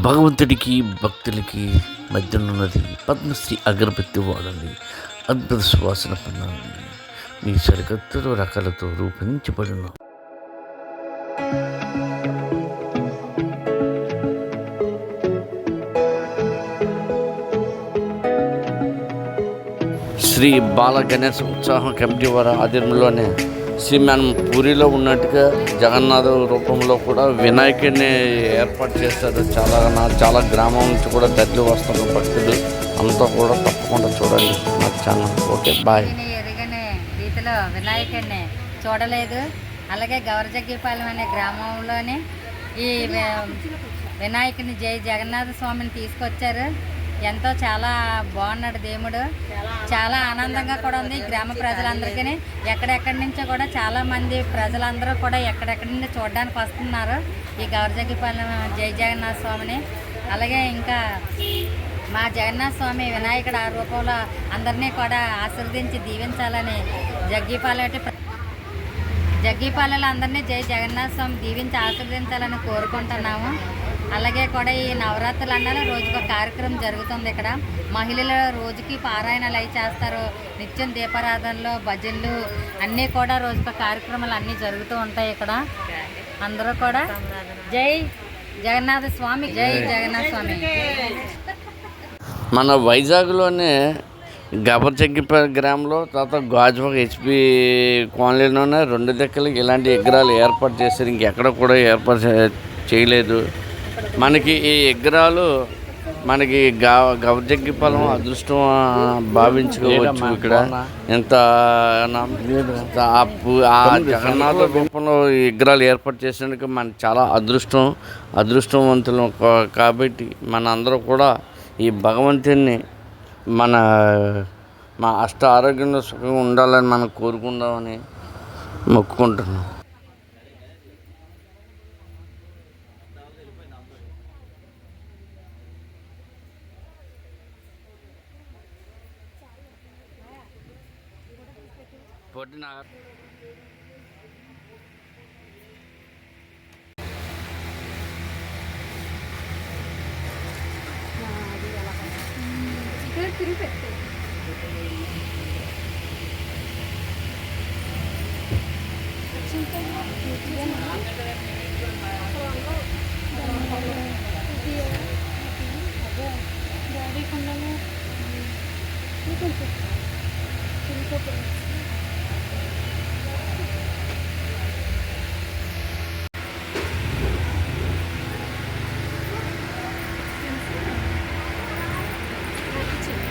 భగవంతుడికి భక్తులకి మధ్యనున్నది పద్మశ్రీ అగరబత్తి వాడండి. అద్భుత సువాసన పొందండి. మీ సరికత్తులు రకాలతో రూపొందించబడిన. శ్రీ బాల గణేశ ఉత్సాహం కమిటీ వారి ఆధ్వర్యంలోనే శ్రీ మనం పూరిలో ఉన్నట్టుగా జగన్నాథ రూపంలో కూడా వినాయకుడిని ఏర్పాటు చేస్తారు చాలా చాలా గ్రామం నుంచి కూడా తరలి వస్తారు భక్తులు అంతా కూడా తప్పకుండా చూడండి నా ఛానల్. Okay bye. రీతిలో వినాయకుడిని చూడలేదు. అలాగే గౌరజగ్గిపాలెం అనే గ్రామంలోనే ఈ వినాయకుని జై జగన్నాథ స్వామిని తీసుకొచ్చారు. ఎంతో చాలా బాగున్నాడు దేవుడు. చాలా ఆనందంగా కూడా ఉంది గ్రామ ప్రజలందరికీ ఎక్కడెక్కడి నుంచో కూడా చాలా మంది ప్రజలందరూ కూడా ఎక్కడెక్కడి నుండి చూడడానికి వస్తున్నారు. ఈ గౌరజగిపాలెం జై జగన్నాథ స్వామిని. అలాగే ఇంకా మా జగన్నాథ స్వామి వినాయకుడు ఆ రూపంలో అందరినీ కూడా ఆశీర్వదించి దీవించాలని జగ్గిపాలెటి జగ్గిపాలెలో అందరినీ జై జగన్నాథ స్వామి దీవించి ఆశీర్వదించాలని కోరుకుంటున్నాము. అలాగే కూడా ఈ నవరాత్రులు అన్నాలో రోజుకు ఒక కార్యక్రమం జరుగుతుంది ఇక్కడ. మహిళలు రోజుకి పారాయణలు అవి చేస్తారు. నిత్యం దీపారాధనలు భజనలు అన్నీ కూడా రోజుకు కార్యక్రమాలు అన్నీ జరుగుతూ ఉంటాయి ఇక్కడ. అందరూ కూడా జై జగన్నాథ స్వామి జై జగన్నాథ స్వామి. మన వైజాగ్లోనే గబర్చగ్గిపేట గ్రామంలో తర్వాత గాజువాక హెచ్పి కాలనీలోనే రెండు దిక్కలకి ఇలాంటి విగ్రహాలు ఏర్పాటు చేశారు. ఇంకెక్కడ కూడా ఏర్పాటు చేయలేదు. మనకి ఈ విగ్రహాలు మనకి గా గబర్జగ్గిపాలెం అదృష్టం భావించుకోవచ్చు ఇక్కడ. ఎంత ఆ జగన్నాథ రూపంలో విగ్రహాలు ఏర్పాటు చేసినందుకు మన చాలా అదృష్టం. అదృష్టవంతులం కాబట్టి మన అందరూ కూడా ఈ భగవంతుని మన మా అష్ట ఆరోగ్యంలో సుఖంగా ఉండాలని మనం కోరుకుందామని మొక్కుకుంటున్నాం. తిరిగి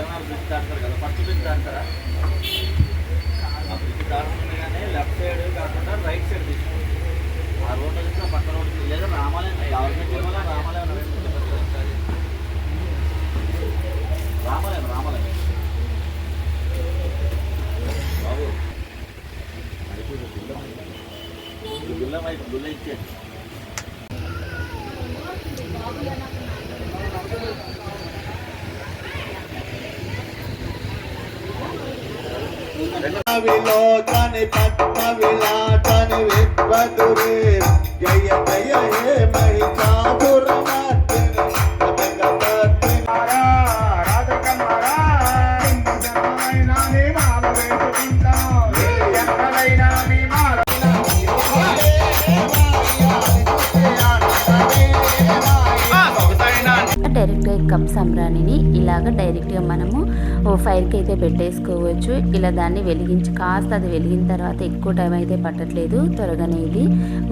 జగనాలు బ్రిడ్జ్ దాటారు కదా ఫస్ట్ బ్రిడ్జ్ దాటారా ఆ బ్రిడ్జ్ దాటుతుండగానే లెఫ్ట్ సైడ్ కాకుండా రైట్ సైడ్ తీసుకోండి ఆ రోడ్ నుంచి పక్క రోడ్ లేదా రామాలయం గవర్నమెంట్ ఏమో రామాలయం అని రెండు రామాలయం రామాలయం. బాబు బిల్ల మైక్ బిల్ల ఇచ్చేది విలోచని పద్మ విలాటని విద్వదురే జయ జయ హే మహిషాసురమర్దిని కప్ సంబ్రాణిని ఇలాగ డైరెక్ట్గా మనము ఓ ఫైర్కి అయితే పెట్టేసుకోవచ్చు. ఇలా దాన్ని వెలిగించి కాస్త అది వెలిగిన తర్వాత ఎక్కువ టైం అయితే పట్టట్లేదు. త్వరగానే ఇది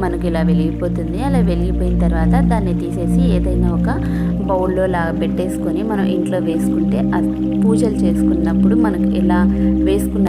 మనకి ఇలా వెలిగిపోతుంది. అలా వెలిగిపోయిన తర్వాత దాన్ని తీసేసి ఏదైనా ఒక బౌల్లో లాగా పెట్టేసుకొని మనం ఇంట్లో వేసుకుంటే పూజలు చేసుకున్నప్పుడు మనకి ఇలా వేసుకున్న